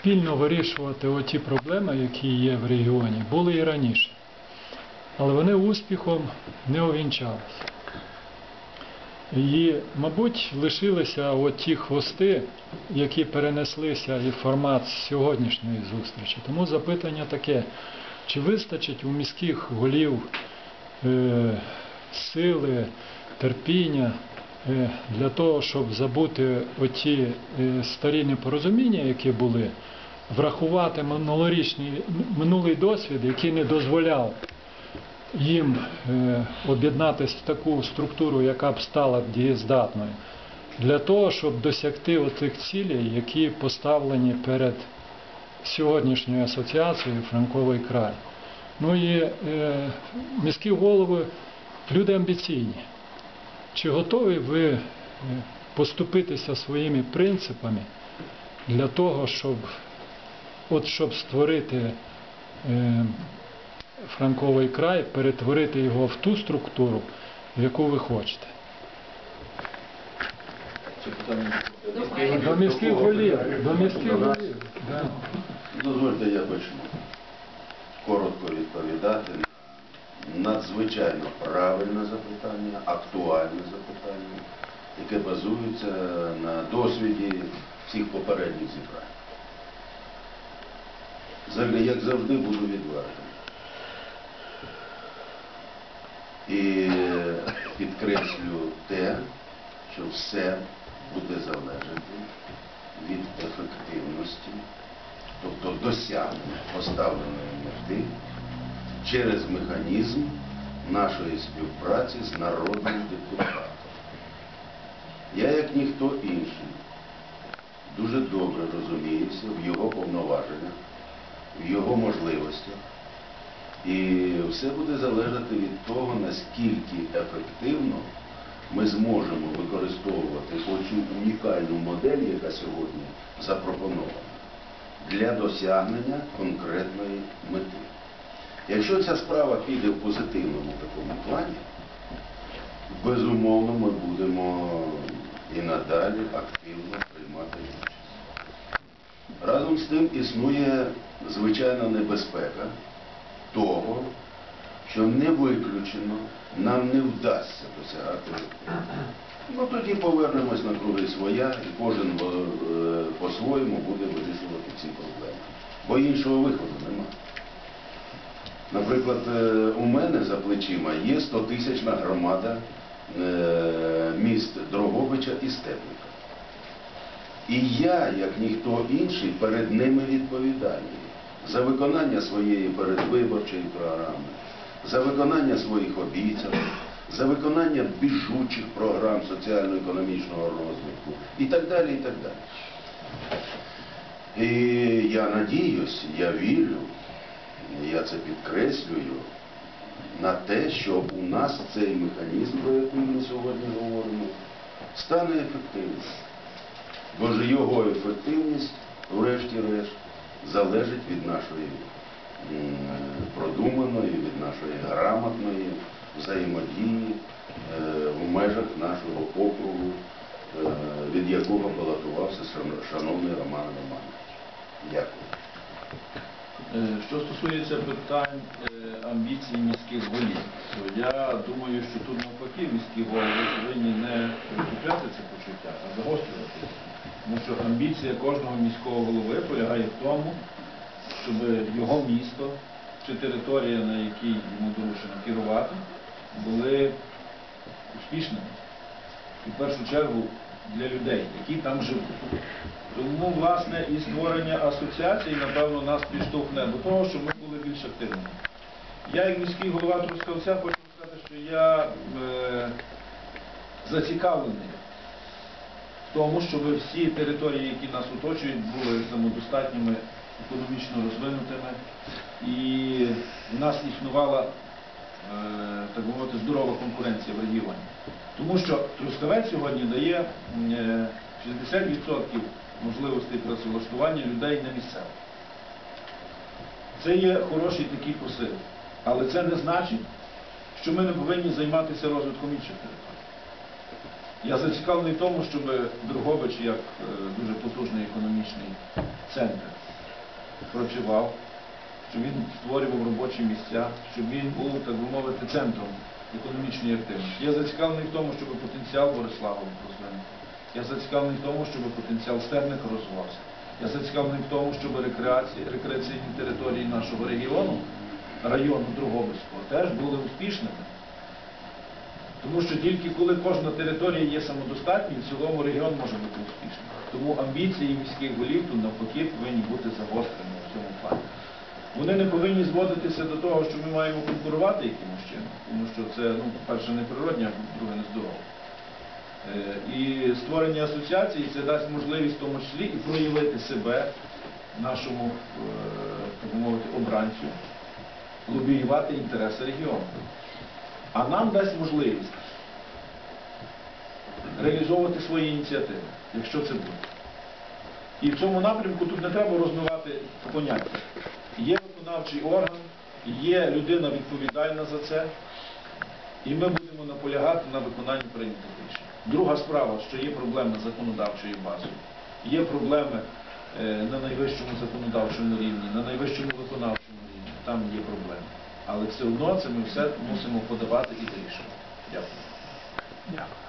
спільно вирішувати оті проблеми, які є в регіоні, були і раніше. Але вони успіхом не увінчалися. І, мабуть, лишилися от ті хвости, які перенеслися і формат сьогоднішньої зустрічі. Тому запитання таке, чи вистачить у міських голів е, сили, терпіння для того, щоб забути оті е, старі непорозуміння, які були, врахувати минулорічний, минулий досвід, який не дозволяв їм е, об'єднатися в таку структуру, яка б стала дієздатною, для того, щоб досягти отих цілей, які поставлені перед сьогоднішньою асоціацією Франковий край. Ну і е, міські голови люди амбіційні. Чи готові ви е, поступитися своїми принципами для того, щоб, от, щоб створити е, Франковий край, перетворити його в ту структуру, в яку ви хочете? До міських голів, до міських голів. Дозвольте, я почну. Коротко відповідати надзвичайно правильне запитання, актуальне запитання, яке базується на досвіді всіх попередніх зібрань. Як завжди, буду відвертим. І підкреслю те, що все буде залежати від ефективності, тобто досягнення поставленої мети через механізм нашої співпраці з народним депутатом. Я, як ніхто інший, дуже добре розуміюся в його повноваженнях, в його можливостях. І все буде залежати від того, наскільки ефективно ми зможемо використовувати оцю унікальну модель, яка сьогодні запропонована, для досягнення конкретної мети. Якщо ця справа піде в позитивному такому плані, безумовно ми будемо і надалі активно приймати участь. Разом з тим існує звичайна небезпека того, що не виключено, нам не вдасться досягати. Ну тоді повернемось на круги своя і кожен е, по-своєму буде вирішувати ці проблеми. Бо іншого виходу немає. Наприклад, е, у мене за плечима є 100-тисячна громада е, міст Дрогобича і Степлика. І я, як ніхто інший, перед ними відповідальний за виконання своєї передвиборчої програми, за виконання своїх обіцянок, за виконання біжучих програм соціально-економічного розвитку і так далі, і так далі. І я надіюсь, я вірю, я це підкреслюю, на те, щоб у нас цей механізм, про який ми сьогодні говоримо, стане ефективним. Бо ж його ефективність, врешті-решт, залежить від нашої продуманої, від нашої грамотної взаємодії е, в межах нашого округу, е, від якого балотувався шановний Роман Романович. Дякую. Е, Що стосується питань е, амбіцій міських голів, то я думаю, що тут навпаки міські голови повинні не притупляти це почуття, а загострювати. Тому що амбіція кожного міського голови полягає в тому, щоб його місто чи територія, на якій йому доручено керувати, були успішними. І в першу чергу для людей, які там живуть. Тому, власне, і створення асоціації, напевно, нас підштовхне до того, щоб ми були більш активними. Я, як міський голова Трускавця, хочу сказати, що я е, зацікавлений в тому, щоб всі території, які нас оточують, були самодостатніми, економічно розвинутими, і в нас існувала, так би мовити, здорова конкуренція в регіоні. Тому що Трускавець сьогодні дає е, 60% можливостей працевлаштування людей на місцевих. Це є хороший такий посил. Але це не значить, що ми не повинні займатися розвитком інших територій. Я зацікавлений в тому, щоб Дрогобич, як е, дуже потужний економічний центр, працював, щоб він створював робочі місця, щоб він був, так би мовити, центром економічної активності. Я зацікавлений в тому, щоб потенціал Борислава розвинути. Я зацікавлений в тому, щоб потенціал Стерника розвивався. Я зацікавлений в тому, щоб рекреаційні території нашого регіону, району Другобицького, теж були успішними. Тому що тільки коли кожна територія є самодостатньою, в цілому регіон може бути успішним. Тому амбіції міських голів тут навпаки повинні бути загострені в цьому плані. Вони не повинні зводитися до того, що ми маємо конкурувати якимось чином, тому що це, ну, по-перше, не природне, а по-друге, не здорово. Е, І створення асоціації це дасть можливість в тому числі і проявити себе нашому, е, так мовити, обранцю, лобіювати інтереси регіону. А нам дасть можливість реалізовувати свої ініціативи, якщо це буде. І в цьому напрямку тут не треба розмивати поняття. Є виконавчий орган, є людина відповідальна за це, і ми будемо наполягати на виконанні прийнятих рішень. Друга справа, що є проблеми з законодавчою базою, є проблеми е, на найвищому законодавчому рівні, на найвищому виконавчому рівні, там є проблеми. Але все одно це ми все мусимо подавати і вирішувати. Дякую.